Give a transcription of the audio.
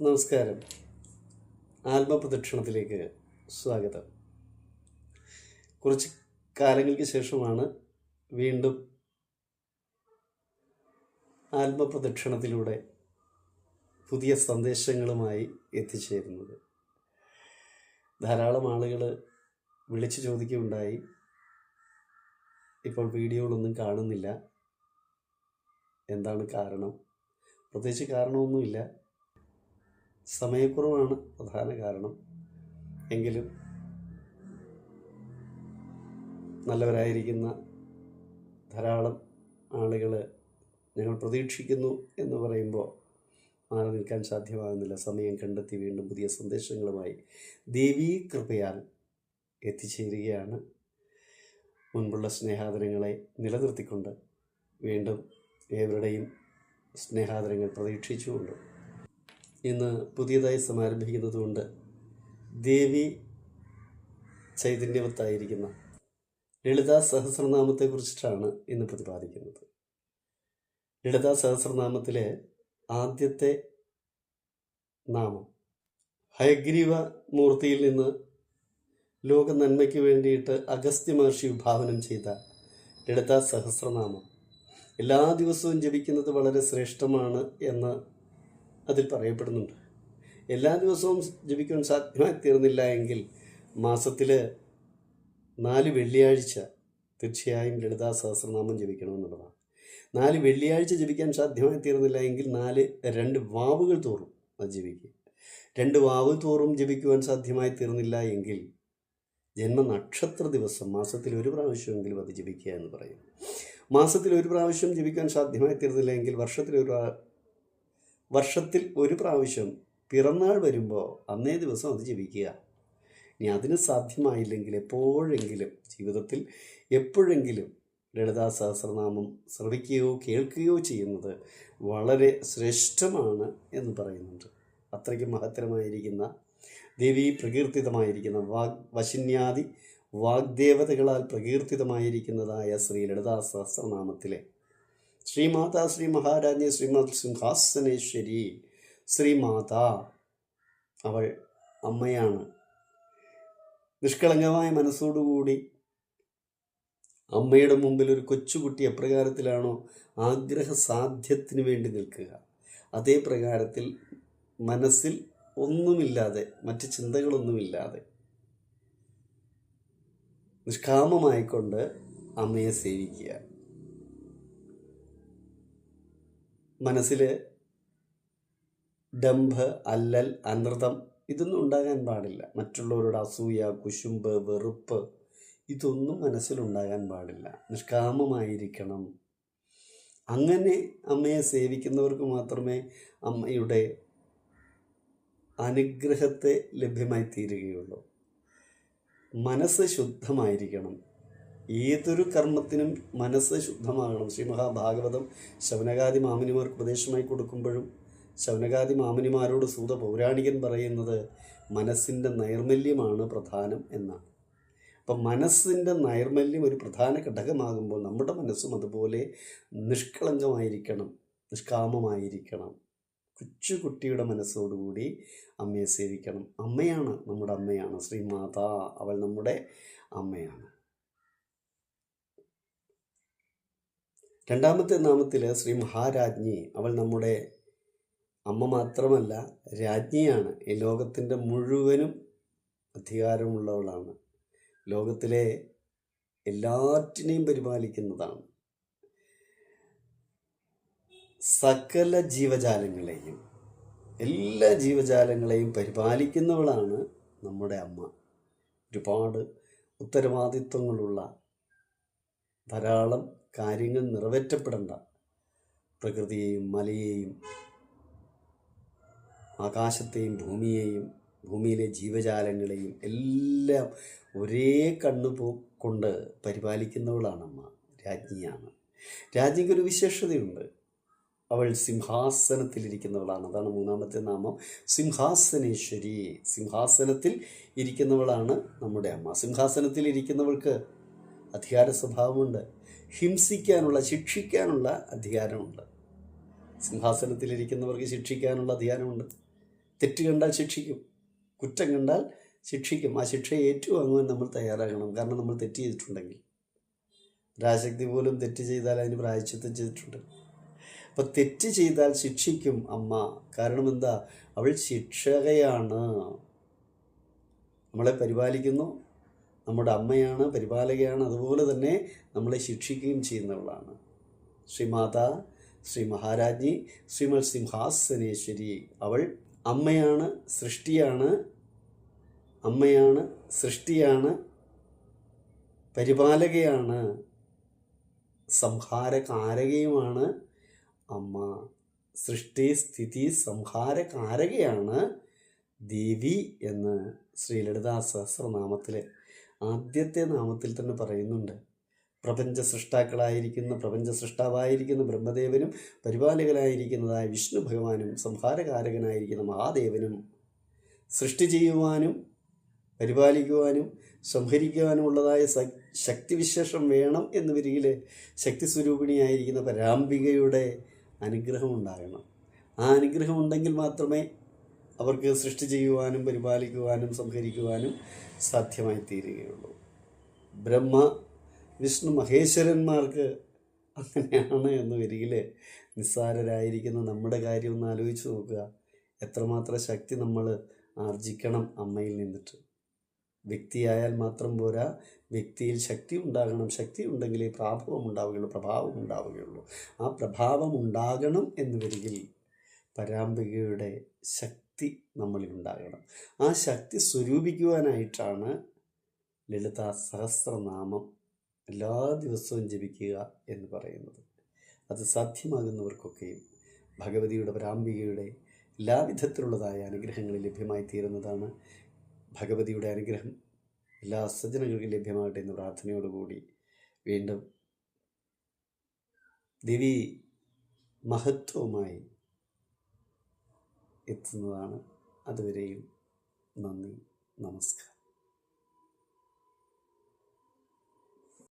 നമസ്കാരം. ആത്മപ്രദക്ഷിണത്തിലേക്ക് സ്വാഗതം. കുറച്ച് കാലങ്ങൾക്ക് ശേഷമാണ് വീണ്ടും ആത്മപ്രദക്ഷിണത്തിലൂടെ പുതിയ സന്ദേശങ്ങളുമായി എത്തിച്ചേരുന്നത്. ധാരാളം ആളുകൾ വിളിച്ചു ചോദിക്കുകയുണ്ടായി. ഇപ്പോൾ വീഡിയോകളൊന്നും കാണുന്നില്ല. എന്താണ് കാരണം? പ്രത്യേകിച്ച് കാരണമൊന്നുമില്ല. സമയക്കുറവാണ് പ്രധാന കാരണം. എങ്കിലും നല്ലവരായിരിക്കുന്ന ധാരാളം ആളുകൾ ഞങ്ങൾ പ്രതീക്ഷിക്കുന്നു എന്ന് പറയുമ്പോൾ മാറി നിൽക്കാൻ സാധ്യമാകുന്നില്ല. സമയം കണ്ടെത്തി വീണ്ടും പുതിയ സന്ദേശങ്ങളുമായി ദേവീ കൃപയാൽ എത്തിച്ചേരുകയാണ്. മുൻപുള്ള സ്നേഹാദരങ്ങളെ നിലനിർത്തിക്കൊണ്ട് വീണ്ടും ഏവരുടെയും സ്നേഹാദരങ്ങൾ പ്രതീക്ഷിച്ചുകൊണ്ട് ഇന്ന് പുതിയതായി സമാരംഭിക്കുന്നതുകൊണ്ട് ദേവി ചൈതന്യവത്തായിരിക്കുന്ന ലളിതാ സഹസ്രനാമത്തെക്കുറിച്ചിട്ടാണ് ഇന്ന് പ്രതിപാദിക്കുന്നത്. ലളിതാ സഹസ്രനാമത്തിലെ ആദ്യത്തെ നാമം ഹയഗ്രീവ മൂർത്തിയിൽ നിന്ന് ലോക നന്മയ്ക്ക് വേണ്ടിയിട്ട് അഗസ്ത്യ മഹർഷി വിഭാവനം ചെയ്ത ലളിതാ സഹസ്രനാമം എല്ലാ ദിവസവും ജപിക്കുന്നത് വളരെ ശ്രേഷ്ഠമാണ് എന്ന് അതിൽ പറയപ്പെടുന്നുണ്ട്. എല്ലാ ദിവസവും ജപിക്കുവാൻ സാധ്യമായി തീർന്നില്ല എങ്കിൽ മാസത്തിൽ നാല് വെള്ളിയാഴ്ച തീർച്ചയായും ലളിതാ സഹസ്രനാമം ജപിക്കണമെന്നുള്ളതാണ്. നാല് വെള്ളിയാഴ്ച ജപിക്കാൻ സാധ്യമായി തീർന്നില്ല എങ്കിൽ നാല് രണ്ട് വാവുകൾ തോറും അത് ജപിക്കുക. രണ്ട് വാവ് തോറും ജപിക്കുവാൻ സാധ്യമായി തീർന്നില്ല എങ്കിൽ ജന്മനക്ഷത്ര ദിവസം മാസത്തിൽ ഒരു പ്രാവശ്യമെങ്കിലും അത് ജപിക്കുക എന്ന് പറയും. മാസത്തിൽ ഒരു പ്രാവശ്യം ജപിക്കാൻ സാധ്യമായി തീർന്നില്ല എങ്കിൽ വർഷത്തിൽ ഒരു വർഷത്തിൽ ഒരു പ്രാവശ്യം പിറന്നാൾ വരുമ്പോൾ അന്നേ ദിവസം അത് ജപിക്കുക. ഇനി അതിന് സാധ്യമായില്ലെങ്കിൽ എപ്പോഴെങ്കിലും ജീവിതത്തിൽ എപ്പോഴെങ്കിലും ലളിതാ സഹസ്രനാമം ശ്രവിക്കുകയോ കേൾക്കുകയോ ചെയ്യുന്നത് വളരെ ശ്രേഷ്ഠമാണ് എന്ന് പറയുന്നുണ്ട്. അത്രയ്ക്ക് മഹത്തരമായിരിക്കുന്ന ദേവി പ്രകീർത്തിതമായിരിക്കുന്ന വാഗ് വശിന്യാദി വാഗ്ദേവതകളാൽ പ്രകീർത്തിതമായിരിക്കുന്നതായ ശ്രീ ലളിതാ സഹസ്രനാമത്തിലെ ശ്രീമാതാ ശ്രീ മഹാരാജ്ഞി ശ്രീമത് സിംഹാസനേശ്വരി ശ്രീമാതാ. അവൾ അമ്മയാണ്. നിഷ്കളങ്കമായ മനസ്സോടുകൂടി അമ്മയുടെ മുമ്പിൽ ഒരു കൊച്ചുകുട്ടി എപ്രകാരത്തിലാണോ ആഗ്രഹ സാധ്യത്തിന് വേണ്ടി നിൽക്കുക. അതേ പ്രകാരത്തിൽ മനസ്സിൽ ഒന്നുമില്ലാതെ മറ്റ് ചിന്തകളൊന്നുമില്ലാതെ നിഷ്കാമമായിക്കൊണ്ട് അമ്മയെ സേവിക്കുക. മനസ്സിൽ ഡംഭ് അല്ലൽ അനൃതം ഇതൊന്നും ഉണ്ടാകാൻ പാടില്ല. മറ്റുള്ളവരുടെ അസൂയ കുശുമ്പ് വെറുപ്പ് ഇതൊന്നും മനസ്സിലുണ്ടാകാൻ പാടില്ല. നിഷ്കാമമായിരിക്കണം. അങ്ങനെ അമ്മയെ സേവിക്കുന്നവർക്ക് മാത്രമേ അമ്മയുടെ അനുഗ്രഹത്തെ ലഭ്യമായി തീരുകയുള്ളൂ മനസ്സ് ശുദ്ധമായിരിക്കണം. ഏതൊരു കർമ്മത്തിനും മനസ്സ് ശുദ്ധമാകണം. ശ്രീ മഹാഭാഗവതം ശവനകാദി മാമുനിമാർക്ക് ഉപദേശമായി കൊടുക്കുമ്പോഴും ശവനകാദി മാമുനിമാരോട് സൂത പൗരാണികൻ പറയുന്നത് മനസ്സിന്റെ നൈർമല്യമാണ് പ്രധാനം എന്നാണ്. അപ്പം മനസ്സിന്റെ നൈർമല്യം ഒരു പ്രധാന ഘടകമാകുമ്പോൾ നമ്മുടെ മനസ്സും അതുപോലെ നിഷ്കളങ്കമായിരിക്കണം നിഷ്കാമമായിരിക്കണം. കൊച്ചു കുട്ടിയുടെ മനസ്സോടുകൂടി അമ്മയെ സേവിക്കണം. അമ്മയാണ് നമ്മുടെ അമ്മയാണ്. ശ്രീമാതാ അവൾ നമ്മുടെ അമ്മയാണ്. രണ്ടാമത്തെ നാമത്തിൽ ശ്രീ മഹാരാജ്ഞി. അവൾ നമ്മുടെ അമ്മ മാത്രമല്ല രാജ്ഞിയാണ്. ഈ ലോകത്തിന്റെ മുഴുവനും അധികാരമുള്ളവളാണ്. ലോകത്തിലെ എല്ലാറ്റിനെയും പരിപാലിക്കുന്നതാണ്. സകല ജീവജാലങ്ങളെയും എല്ലാ ജീവജാലങ്ങളെയും പരിപാലിക്കുന്നവളാണ് നമ്മുടെ അമ്മ. ഒരുപാട് ഉത്തരവാദിത്വങ്ങളുള്ള ധാരാളം കാര്യങ്ങൾ നിറവേറ്റപ്പെടേണ്ട. പ്രകൃതിയെയും മലയെയും ആകാശത്തെയും ഭൂമിയെയും ഭൂമിയിലെ ജീവജാലങ്ങളെയും എല്ലാം ഒരേ കണ്ണു പോ കൊണ്ട് പരിപാലിക്കുന്നവളാണ് അമ്മ രാജ്ഞിയാണ് രാജ്ഞിക്കൊരു വിശേഷതയുണ്ട്. അവൾ സിംഹാസനത്തിലിരിക്കുന്നവളാണ്. അതാണ് മൂന്നാമത്തെ നാമം. സിംഹാസനേശ്വരി. സിംഹാസനത്തിൽ ഇരിക്കുന്നവളാണ് നമ്മുടെ അമ്മ. സിംഹാസനത്തിൽ ഇരിക്കുന്നവൾക്ക് അധികാര സ്വഭാവമുണ്ട്. ഹിംസിക്കാനുള്ള ശിക്ഷിക്കാനുള്ള അധികാരമുണ്ട്. സിംഹാസനത്തിലിരിക്കുന്നവർക്ക് ശിക്ഷിക്കാനുള്ള അധികാരമുണ്ട്. തെറ്റ് കണ്ടാൽ ശിക്ഷിക്കും. കുറ്റം കണ്ടാൽ ശിക്ഷിക്കും. ആ ശിക്ഷയെ ഏറ്റുവാങ്ങുവാൻ നമ്മൾ തയ്യാറാകണം. കാരണം നമ്മൾ തെറ്റ് ചെയ്തിട്ടുണ്ടെങ്കിൽ. രാശക്തി പോലും തെറ്റ് ചെയ്താൽ അതിന് പ്രായച്ചിത്തം ചെയ്തിട്ടുണ്ട്. അപ്പം തെറ്റ് ചെയ്താൽ ശിക്ഷിക്കും അമ്മ. കാരണം എന്താ? അവൾ ശിക്ഷകയാണ്. നമ്മളെ പരിപാലിക്കുന്നു. നമ്മുടെ അമ്മയാണ് പരിപാലകയാണ് അതുപോലെ തന്നെ നമ്മളെ ശിക്ഷിക്കുകയും ചെയ്യുന്നവളാണ്. ശ്രീമാത ശ്രീ മഹാരാജ്ഞി ശ്രീമൽ സിംഹാസനേശ്വരി അവൾ അമ്മയാണ് സൃഷ്ടിയാണ് അമ്മയാണ് സൃഷ്ടിയാണ് പരിപാലകയാണ് സംഹാരകാരകയുമാണ് അമ്മ സൃഷ്ടി സ്ഥിതി സംഹാരകാരകയാണ് ദേവി എന്ന് ശ്രീ ലളിതാ സഹസ്രനാമത്തിലെ ആദ്യത്തെ നാമത്തിൽ തന്നെ പറയുന്നുണ്ട്. പ്രപഞ്ച സൃഷ്ടാക്കളായിരിക്കുന്ന പ്രപഞ്ച സൃഷ്ടാവായിരിക്കുന്ന ബ്രഹ്മദേവനും പരിപാലകനായിരിക്കുന്നതായ വിഷ്ണു ഭഗവാനും സംഹാരകാരകനായിരിക്കുന്ന മഹാദേവനും. സൃഷ്ടി ചെയ്യുവാനും പരിപാലിക്കുവാനും സംഹരിക്കുവാനുമുള്ളതായ ശക്തിവിശേഷം വേണം എന്ന് വരികിൽ ശക്തി സ്വരൂപിണിയായിരിക്കുന്ന അനുഗ്രഹം ഉണ്ടാകണം. ആ അനുഗ്രഹം ഉണ്ടെങ്കിൽ മാത്രമേ അവർക്ക് സൃഷ്ടി ചെയ്യുവാനും പരിപാലിക്കുവാനും സംഹരിക്കുവാനും സാധ്യമായി തീരുകയുള്ളൂ ബ്രഹ്മ വിഷ്ണു മഹേശ്വരന്മാർക്ക് അങ്ങനെയാണ് എന്ന് വരികിൽ നിസ്സാരരായിരിക്കുന്ന നമ്മുടെ കാര്യം ഒന്ന് ആലോചിച്ച് നോക്കുക. എത്രമാത്രം ശക്തി നമ്മൾ ആർജിക്കണം അമ്മയിൽ നിന്നിട്ട്. വ്യക്തിയായാൽ മാത്രം പോരാ. വ്യക്തിയിൽ ശക്തി ഉണ്ടാകണം. ശക്തി ഉണ്ടെങ്കിലേ പ്രാഭവം ഉണ്ടാവുകയുള്ളൂ പ്രഭാവം ഉണ്ടാവുകയുള്ളൂ. ആ പ്രഭാവം ഉണ്ടാകണം എന്ന് വരികിൽ പരാംബികയുടെ ശക്തി നമ്മളിൽ ഉണ്ടാകണം. ആ ശക്തി സ്വരൂപിക്കുവാനായിട്ടാണ് ലളിത സഹസ്രനാമം എല്ലാ ദിവസവും ജപിക്കുക എന്ന് പറയുന്നത്. അത് സാധ്യമാകുന്നവർക്കൊക്കെയും ഭഗവതിയുടെ പരാംബികയുടെ എല്ലാവിധത്തിലുള്ളതായ അനുഗ്രഹങ്ങൾ ലഭ്യമായി തീരുന്നതാണ്. ഭഗവതിയുടെ അനുഗ്രഹം എല്ലാ സജ്ജനങ്ങൾക്കും ലഭ്യമാകട്ടെ എന്ന പ്രാർത്ഥനയോടുകൂടി വീണ്ടും ദേവി മഹത്വമായി എത്തുന്നതാണ്. അതുവരെയും നന്ദി നമസ്കാരം.